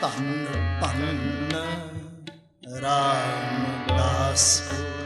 ਧੰਨ ਧੰਨ ਰਾਮਦਾਸ। ਕੋ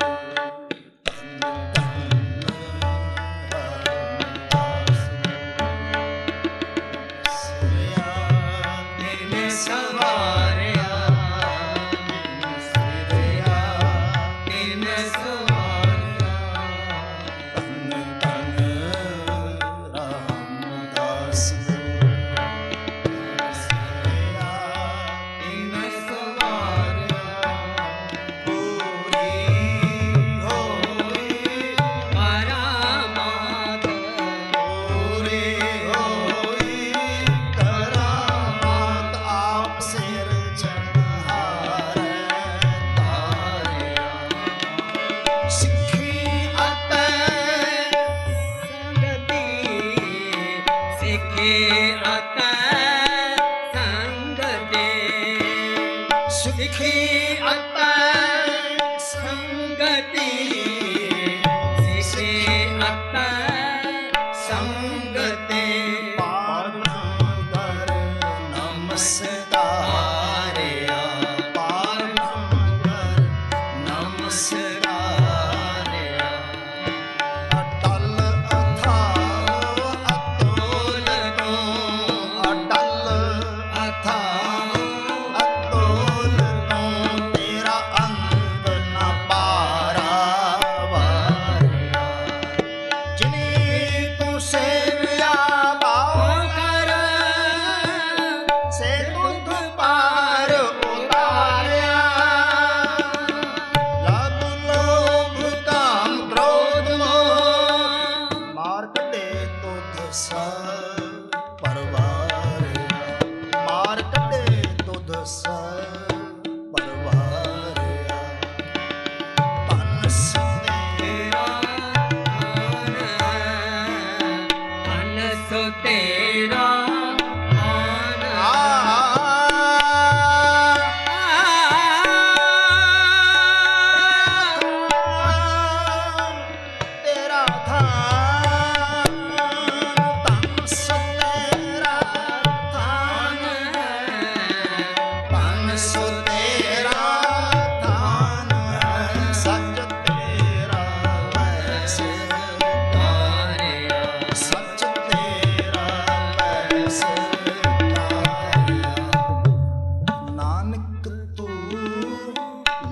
ਸਿੱਖੇ ਸੰਗਤੇ ਸਿੱਖੇ ਅਤੈ ਸੰਗਤੀ ਸਿੱਖੇ ਸੰਗਤੇ ਪਾਵਨ ਕਰ ਨਮਸਕਾਰਿਆ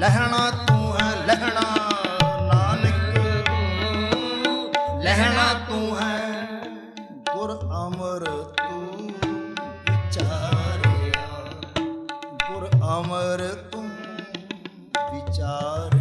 ਲਹਿਣਾ ਤੂੰ ਹੈ ਲਹਿਣਾ, ਨਾਨਕ ਲਹਿਣਾ ਤੂੰ ਹੈ। ਗੁਰ ਅਮਰ ਤੂੰ ਵਿਚਾਰਿਆ, ਗੁਰ ਅਮਰ ਤੂੰ ਵਿਚਾਰ